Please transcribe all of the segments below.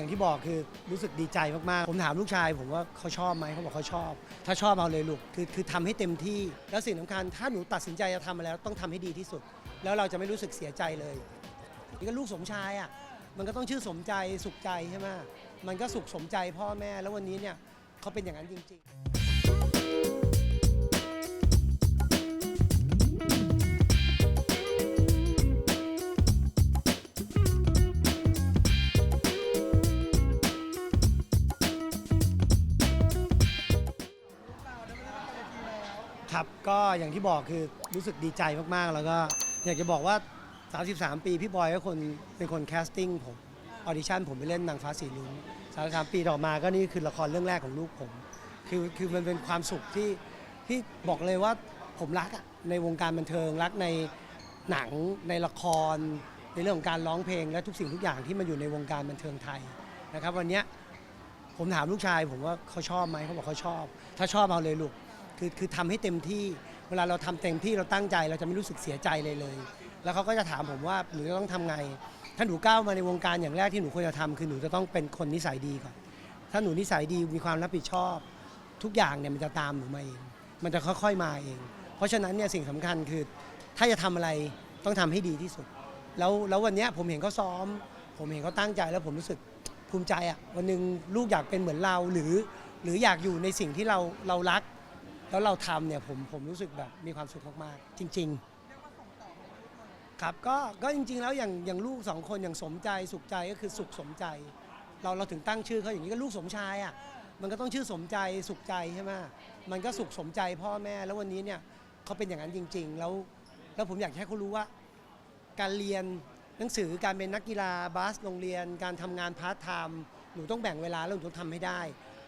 อย่างที่บอกคือรู้สึกดีใจมากๆ ผมถามลูกชาย ผมว่าเขาชอบไหมเขาบอกเขาชอบ ถ้าชอบเอาเลยลูกคือคือทำให้เต็มที่ แล้วสิ่งสำคัญถ้าหนูตัดสินใจจะทำมาแล้วต้องทำให้ดีที่สุด แล้วเราจะไม่รู้สึกเสียใจเลยนี่ก็ลูกสมชายอะมันก็ต้องชื่อสมใจสุขใจใช่ไหมมันก็สุขสมใจพ่อแม่แล้ววันนี้เนี่ยเขาเป็นอย่างนั้นจริง ๆ ครับ ก็อย่างที่บอกคือรู้สึกดีใจมากๆ แล้วก็อยากจะบอกว่า 33 ปีพี่บอยก็คนเป็นคนแคสติ้งผมออดิชั่นผมไปเล่นนางฟ้าสีลุ้ง33 ปีต่อมาก็นี่คือละครเรื่องแรกของลูกผม คือคือมันเป็นความสุขที่ที่บอกเลยว่าผมรักอะในวงการบันเทิงรักในหนังในละคร ในเรื่องของการร้องเพลงและทุกสิ่งทุกอย่างที่มันอยู่ในวงการบันเทิงไทยนะครับ วันเนี้ยผมถามลูกชาย ผมว่าเขาชอบไหมเขาบอกเขาชอบ ถ้าชอบเอาเลยลูก คือคือทำให้เต็มที่ เวลาเราทำเต็มที่เราตั้งใจเราจะไม่รู้สึกเสียใจเลยเลย แล้วเขาก็จะถามผมว่าหนูจะต้องทำไง ถ้าหนูก้าวมาในวงการอย่างแรกที่หนูควรจะทำคือหนูจะต้องเป็นคนนิสัยดีก่อน ถ้าหนูนิสัยดีมีความรับผิดชอบ ทุกอย่างเนี่ยมันจะตามหนูมาเอง มันจะค่อยๆมาเอง เพราะฉะนั้นเนี่ยสิ่งสำคัญคือ ถ้าจะทำอะไรต้องทำให้ดีที่สุด แล้วแล้ววันเนี้ยผมเห็นเขาซ้อม ผมเห็นเขาตั้งใจแล้วผมรู้สึกภูมิใจอะวันหนึ่งลูกอยากเป็นเหมือนเราหรือ หรืออยากอยู่ในสิ่งที่เราเรารัก แล้วเราทำเนี่ยผมผมรู้สึกแบบมีความสุขมากๆ จริง ๆ ครับก็ก็จริง ๆ แล้วอย่างอย่างลูกสองคนอย่างสมใจสุขใจก็คือสุขสมใจ เราเราถึงตั้งชื่อเขาอย่างนี้ก็ลูกสมชายอะมันก็ต้องชื่อสมใจสุขใจใช่ไหมมันก็สุขสมใจพ่อแม่ แล้ววันนี้เนี่ยเขาเป็นอย่างนั้นจริง ๆ แล้วแล้วผมอยากให้เขารู้ว่า การเรียนหนังสือการเป็นนักกีฬาบาสโรงเรียน การทำงานพาร์ทไทม์หนูต้องแบ่งเวลาแล้วหนูต้องทำให้ได้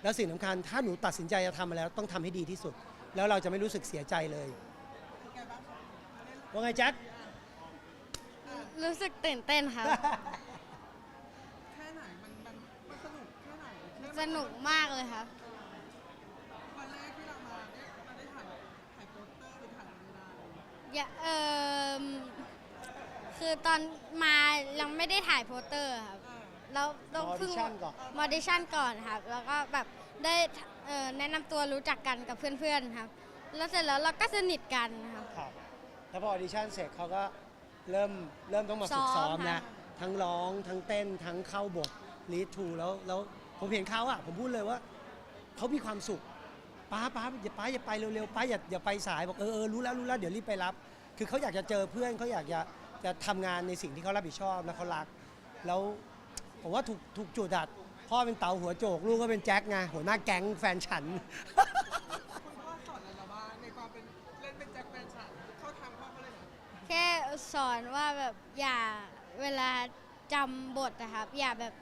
แล้วสิ่งสำคัญถ้าหนูตัดสินใจจะทำมาแล้วต้องทำให้ดีที่สุด แล้วเราจะไม่รู้สึกเสียใจเลย ว่าไงแจ็ค รู้สึกตื่นเต้นครับ แค่ไหนมันมันมันสนุกแค่ไหนแค่สนุกมากเลยครับ วันแรกที่เรามาเนี่ยเราได้ถ่ายถ่ายโปสเตอร์หรือถ่ายอะไรไม่ได้อย่าเออคือตอนมายังไม่ได้ถ่ายโปสเตอร์ครับอ่าแล้วต้องเพิ่ง audition ก่อน มอดิชั่นก่อนครับ แล้วก็แบบได้ เอ่อแนะนำตัวรู้จักกันกับเพื่อนๆครับ แล้วเสร็จแล้วเราก็สนิทกันครับ ครับแล้วพอออดิชั่นเสร็จเขาก็เริ่มเริ่มต้องมาฝึกซ้ซ้ออมมค่ะนะทั้งร้องทั้งเต้นทั้งเข้าบทลีดทูแล้วแล้วผมเห็นเขาอะผมพูดเลยว่าเขามีความสุขป้าป้าอย่าป้าอย่าไปเร็วๆป้าอย่าอย่าไปสายบอกเออเออรู้แล้วรู้แล้วเดี๋ยวรีบไปรับ คือเขาอยากจะเจอเพื่อนเขาอยากจะจะทำงานในสิ่งที่เขารับผิดชอบและเขารัก แล้วผมว่าถูกถูกจุดดัด พ่อเป็นเต๋าหัวโจก ลูกก็เป็นแจ็คไงหัวหน้าแก๊งแฟนฉัน คุณพ่อสอนอะไรเราบ้างในความเป็นเล่นเป็นแจ็คแฟนฉันเข้าทางพ่อเขาเลยเหรอแค่สอนว่าแบบอย่าเวลาจำบทนะครับ อย่าแบบ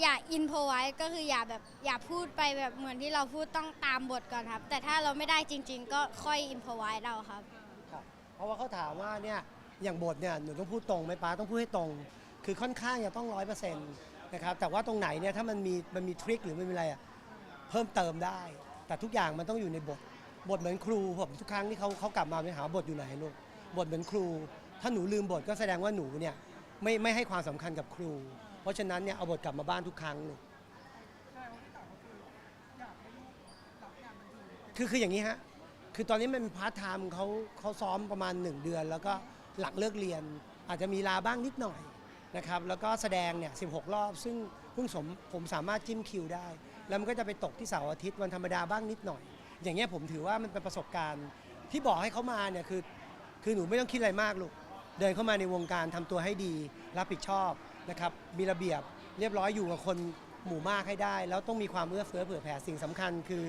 อย่าอินโพไว้ก็คืออย่าแบบอย่าพูดไปแบบเหมือนที่เราพูดต้องตามบทก่อนครับ แต่ถ้าเราไม่ได้จริง ๆ ก็ค่อยอินโพไว้เราครับ ครับเพราะว่าเขาถามว่าเนี่ยอย่างบทเนี่ยหนูต้องพูดตรงไหมป้าต้องพูดให้ตรง คือค่อนข้างจะต้องร้อยเปอร์เซ็นต์ นะครับแต่ว่าตรงไหนเนี่ยถ้ามันมีมันมีทริคหรือมันมีอะไรอะเพิ่มเติมได้ แต่ทุกอย่างมันต้องอยู่ในบท บทเหมือนครูผมทุกครั้งที่เขาเขากลับมาไปหาบทอยู่ไหนลูกบทเหมือนครู ถ้าหนูลืมบทก็แสดงว่าหนูเนี่ยไม่ไม่ให้ความสำคัญกับครู เพราะฉะนั้นเนี่ยเอาบทกลับมาบ้านทุกครั้งลูก คืออยากให้ลูกรับงานบันเทิงคือคืออย่างนี้ฮะ คือตอนนี้มันพาร์ทไทม์เขาเขาซ้อมประมาณ 1 เดือน แล้วก็หลังเลิกเรียน อาจจะมีลาบ้างนิดหน่อย นะครับแล้วก็แสดงเนี่ย16 รอบ ซึ่งเพิ่งสมผมสามารถจิ้มคิวได้ แล้วมันก็จะไปตกที่เสาร์อาทิตย์วันธรรมดาบ้างนิดหน่อย อย่างเงี้ยผมถือว่ามันเป็นประสบการณ์ ที่บอกให้เขามาเนี่ยคือคือหนูไม่ต้องคิดอะไรมากลูกเดินเข้ามาในวงการทำตัวให้ดี รับผิดชอบนะครับมีระเบียบเรียบร้อยอยู่กับคนหมู่มากให้ได้ แล้วต้องมีความเอื้อเฟื้อเผื่อแผ่สิ่งสำคัญ คือ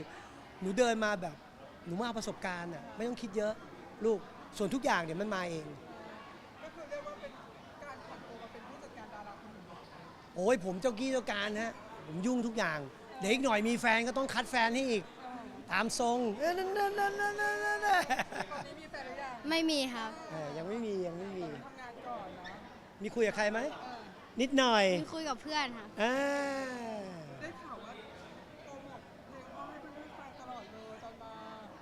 หนูเดินมาแบบหนูมาเอาประสบการณ์อะไม่ต้องคิดเยอะลูกส่วนทุกอย่างเดี๋ยวมันมาเอง โอ้ยผมเจ้ากี้เจ้าการฮะผมยุ่งทุกอย่าง เดี๋ยวอีกหน่อยมีแฟนก็ต้องคัดแฟนให้อีก ตามทรงเอ้ยนั่นนั่นนั่นนั่นนั่นนั่นตอนนี้มีแฟนหรือยังไม่มีครับเออยังไม่มียังไม่มี ทำงานก่อนนะมีคุยกับใครไหม เออนิดหน่อยมีคุยกับเพื่อนครับ อ่าได้ข่าวว่าโปรโมทเพลงพ่อให้เพื่อนๆฟังตลอดเลยตอนมา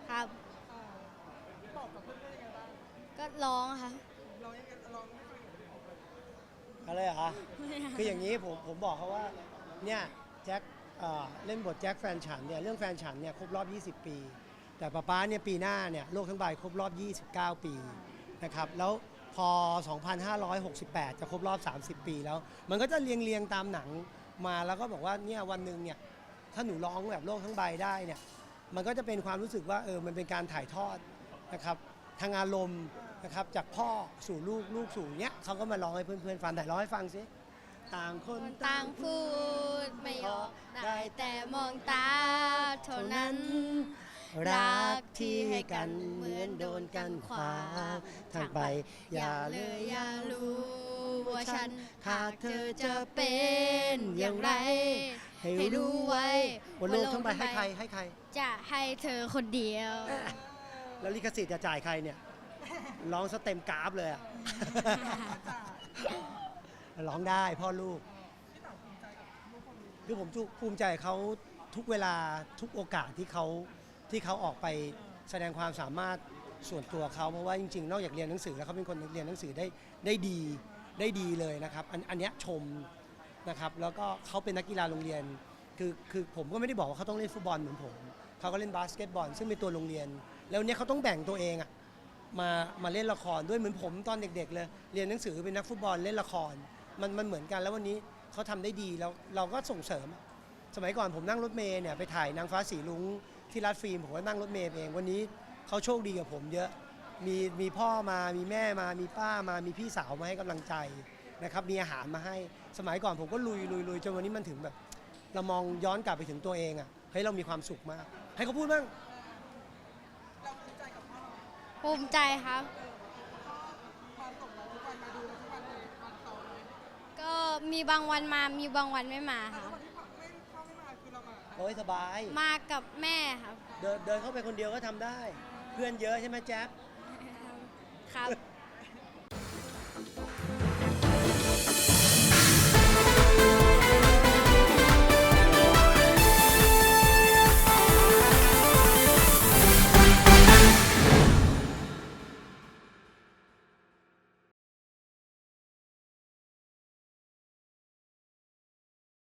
ครับ อ่าบอกกับเพื่อนๆยังไงบ้างก็ร้องครับเรายังไงล องให้ฟังหน่อยอะไรเหรอคืออย่างนี้ผมผมบอกเขาว่าเนี่ยแจ็คเอ่อเล่นบทแจ็คแฟนฉันเนี่ยเรื่องแฟนฉันเนี่ยครบรอบ 20 ปี แต่ป๊าป๊าเนี่ยปีหน้าเนี่ยโลกทั้งใบครบรอบ 29 ปีนะครับแล้วพอ 2568 จะครบรอบ 30 ปีแล้ว มันก็จะเรียงเรียงๆตามหนังมาแล้วก็บอกว่าเนี่ยวันหนึ่งเนี่ยถ้าหนูร้องแบบโลกทั้งใบได้เนี่ยมันก็จะเป็นความรู้สึกว่าเออมันเป็นการถ่ายทอดนะครับทางอารมณ์ นะครับจากพ่อสู่ลูกลูกสู่เนี้ยเขาก็มาร้องให้เพื่อนๆฟังแต่ร้องให้ฟังสิต่างคนคนต่างพูดไม่ออกได้แต่มองตาเท่านั้น รักที่ให้กันเหมือนโดนกันขวางทางไป อย่าเลเลยยอย่ารู้ว่าฉันหากเธอจะจะเป็เป็นนออย่าย่างงไรไร ให้ให้รู้รู้ไว้ไว้บนโลกทั้งใบให้ใครให้ใคร จะให้เธอคนเดียว แล้วลิขสิทธิ์จะจ่ายใครเนี่ย ร้องซะเต็มกราฟเลยอะร้องได้พ่อลูก คือผมจุภูมิใจเขาทุกเวลาทุกโอกาสที่เขาที่เขาออกไปแสดงความสามารถส่วนตัวเขาเพราะว่าจริงๆ นอกจากเรียนหนังสือแล้วเขาเป็นคนเรียนหนังสือได้ได้ดีได้ดีเลยนะครับ อันอันเนี้ยชมนะครับแล้วก็เขาเป็นนักกีฬาโรงเรียน คือคือผมก็ไม่ได้บอกว่าเขาต้องเล่นฟุตบอลเหมือนผมเขาก็เล่นบาสเกตบอลซึ่งเป็นตัวโรงเรียน แล้วเนี้ยเขาต้องแบ่งตัวเองอะ มามาเล่นละครด้วยเหมือนผมตอนเด็กๆเลยเรียนหนังสือเป็นนักฟุตบอลเล่นละคร มันมันเหมือนกันแล้ววันนี้เขาทำได้ดีแล้วเราก็ส่งเสริม สมัยก่อนผมนั่งรถเมย์เนี่ยไปถ่ายนางฟ้าสีลุงที่รัดฟิล์มผมก็นั่งรถเมย์เองวันนี้เขาโชคดีกับผมเยอะมีมีพ่อมามีแม่มามีป้ามามีพี่สาวมาให้กำลังใจนะครับมีอาหารมาให้สมัยก่อนผมก็ลุยลุยลุยจนวันนี้มันถึงแบบ เรามองย้อนกลับไปถึงตัวเองอะ่ะเฮ้ยเรามีความสุขมาก ให้เขาพูดบ้าง เราภูมิใจกับพ่อ ภูมิใจครับพ่อมาส่งเราทุกวันมาดูเราทุกวันเลยวันเสาร์เลยก็มีบางวันมามีบางวันไม่มาคแล้รัวบวันที่พ่อไม่พ่อไม่มาคือเรามาหาใครโอ้ยสบาย มากับแม่ครับ เดินเดินเข้าไปคนเดียวก็ทำได้ เพื่อนเยอะใช่ไหมแจ๊บ ครับ